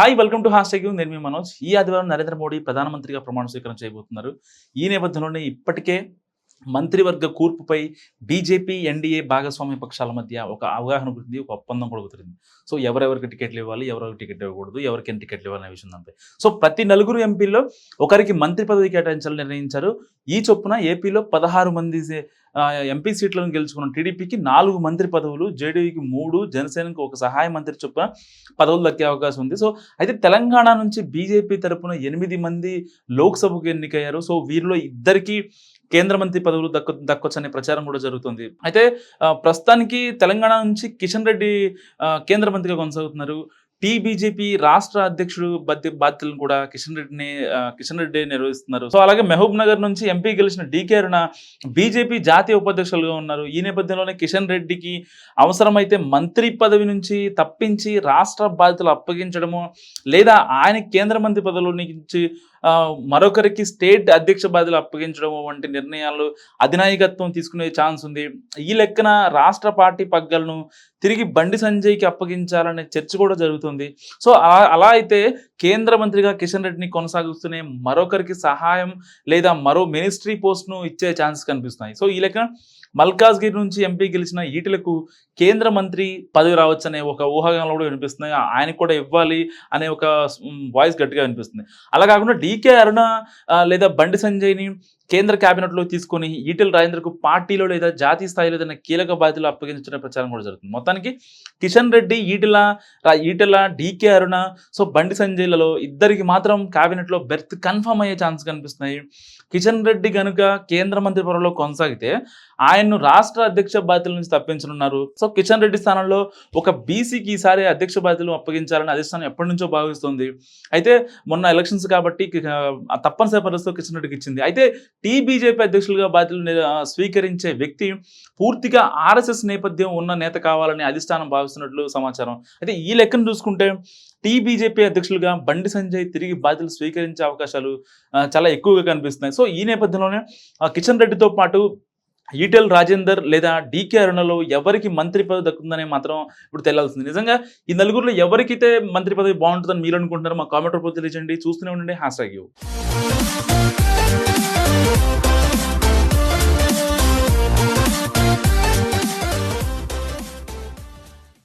Hi welcome to hashtag నేను మీ మనోజ్. ఈ ఆదివారం నరేంద్ర మోడీ ప్రధానమంత్రిగా ప్రమాణ స్వీకారం చేయబోతున్నారు. ఈ నేపథ్యంలోనే ఇప్పటికే మంత్రివర్గ కూర్పుపై బీజేపీ ఎన్డీఏ భాగస్వామ్య పక్షాల మధ్య ఒక అవగాహన గురించి ఒక ఒప్పందం కూడా కుదిరింది. సో ఎవరెవరికి టికెట్లు ఇవ్వాలి ఎవరెవరికి టికెట్ ఇవ్వకూడదు ఎవరికి ఎన్ని టికెట్లు ఇవ్వాలనే విషయం దానిపై. సో ప్రతి నలుగురు ఎంపీల్లో ఒకరికి మంత్రి పదవి కేటాయించాలని నిర్ణయించారు. ఈ చొప్పున ఏపీలో పదహారు మంది ఎంపీ సీట్లను గెలుచుకున్న టీడీపీకి నాలుగు మంత్రి పదవులు జేడీయూకి మూడు జనసేనకు ఒక సహాయ మంత్రి చొప్పున పదవులు దక్కే అవకాశం ఉంది. సో అయితే తెలంగాణ నుంచి బీజేపీ తరపున ఎనిమిది మంది లోక్సభకు ఎన్నికయ్యారు. సో వీరిలో ఇద్దరికి కేంద్ర మంత్రి పదవులు దక్కు దక్కొచ్చనే ప్రచారం కూడా జరుగుతుంది. అయితే ప్రస్తుతానికి తెలంగాణ నుంచి కిషన్ రెడ్డి కేంద్ర మంత్రిగా కొనసాగుతున్నారు. టీబీజేపీ రాష్ట్ర అధ్యక్షుడు బాధ్య బాధ్యతలను కూడా కిషన్ రెడ్డిని కిషన్ రెడ్డి నిర్వహిస్తున్నారు. సో అలాగే మహబూబ్ నగర్ నుంచి ఎంపీ గెలిచిన డీకే అరుణ బీజేపీ జాతీయ ఉపాధ్యక్షులుగా ఉన్నారు. ఈ నేపథ్యంలోనే కిషన్ రెడ్డికి అవసరమైతే మంత్రి పదవి నుంచి తప్పించి రాష్ట్ర బాధ్యతలు అప్పగించడము లేదా ఆయన కేంద్ర మంత్రి పదవుల నుంచి మరొకరికి స్టేట్ అధ్యక్ష బాధ్యతలు అప్పగించడం వంటి నిర్ణయాలు అధినాయకత్వం తీసుకునే ఛాన్స్ ఉంది. ఈ లెక్కన రాష్ట్ర పార్టీ పగ్గలను తిరిగి బండి సంజయ్కి అప్పగించాలనే చర్చ కూడా జరుగుతుంది. సో అలా అయితే కేంద్ర మంత్రిగా కిషన్ రెడ్డిని కొనసాగిస్తూనే మరొకరికి సహాయం లేదా మరో మినిస్ట్రీ పోస్ట్ను ఇచ్చే ఛాన్స్ కనిపిస్తున్నాయి. సో ఈ లెక్కన మల్కాజ్గిరి నుంచి ఎంపీ గెలిచిన ఈటలకు కేంద్ర మంత్రి పదవి రావచ్చనే ఒక ఊహాగానాలు కూడా వినిపిస్తున్నాయి ఆయనకు కూడా ఇవ్వాలి అనే ఒక వాయిస్ గట్టిగా వినిపిస్తుంది. అలా కాకుండా డీకే అరుణ లేదా బండి సంజయ్ని కేంద్ర కేబినెట్లో తీసుకొని ఈటెల రాజేంద్రకు పార్టీలో లేదా జాతీయ స్థాయిలో ఏదైనా కీలక బాధ్యతలు అప్పగించిన ప్రచారం కూడా జరుగుతుంది. మొత్తానికి Kishan Reddy Etela Etela D K Aruna so Bandi సంజయ్లలో ఇద్దరికి మాత్రం కేబినెట్లో బెర్త్ కన్ఫర్మ్ అయ్యే ఛాన్స్ కనిపిస్తున్నాయి. కిషన్ రెడ్డి కనుక కేంద్ర మంత్రి పదవిలో కొనసాగితే ఆయన్ను రాష్ట్ర అధ్యక్ష బాధ్యతల నుంచి తప్పించనున్నారు. సో కిషన్ రెడ్డి స్థానంలో ఒక బీసీకి ఈసారి అధ్యక్ష బాధ్యతలు అప్పగించాలని అధిష్టానం ఎప్పటి నుంచో భావిస్తుంది. అయితే మొన్న ఎలక్షన్స్ కాబట్టి తప్పనిసరి పరిస్థితిలో కిషన్ రెడ్డికి ఇచ్చింది. అయితే టీ బీజేపీ అధ్యక్షులుగా బాధ్యతలు స్వీకరించే వ్యక్తి పూర్తిగా ఆర్ఎస్ఎస్ నేపథ్యం ఉన్న నేత కావాలని అధిష్టానం భావిస్తున్నట్లు సమాచారం. అయితే ఈ లెక్కను చూసుకుంటే టీ బీజేపీ అధ్యక్షులుగా బండి సంజయ్ తిరిగి బాధ్యతలు స్వీకరించే అవకాశాలు చాలా ఎక్కువగా కనిపిస్తున్నాయి. సో ఈ నేపథ్యంలోనే ఆ, కిషన్ రెడ్డితో పాటు ఈటెల్ రాజేందర్ లేదా డీకే అరుణలో ఎవరికి మంత్రి పదవి దక్కుతుందనే మాత్రం ఇప్పుడు తెలియాల్సింది నిజంగా ఈ నలుగురిలో ఎవరికైతే మంత్రి పదవి బాగుంటుందని మీరు అనుకుంటున్నారో మా కామెంట్ రూపంలో తెలియజేయండి. చూస్తూనే ఉండండి. Hashtag U.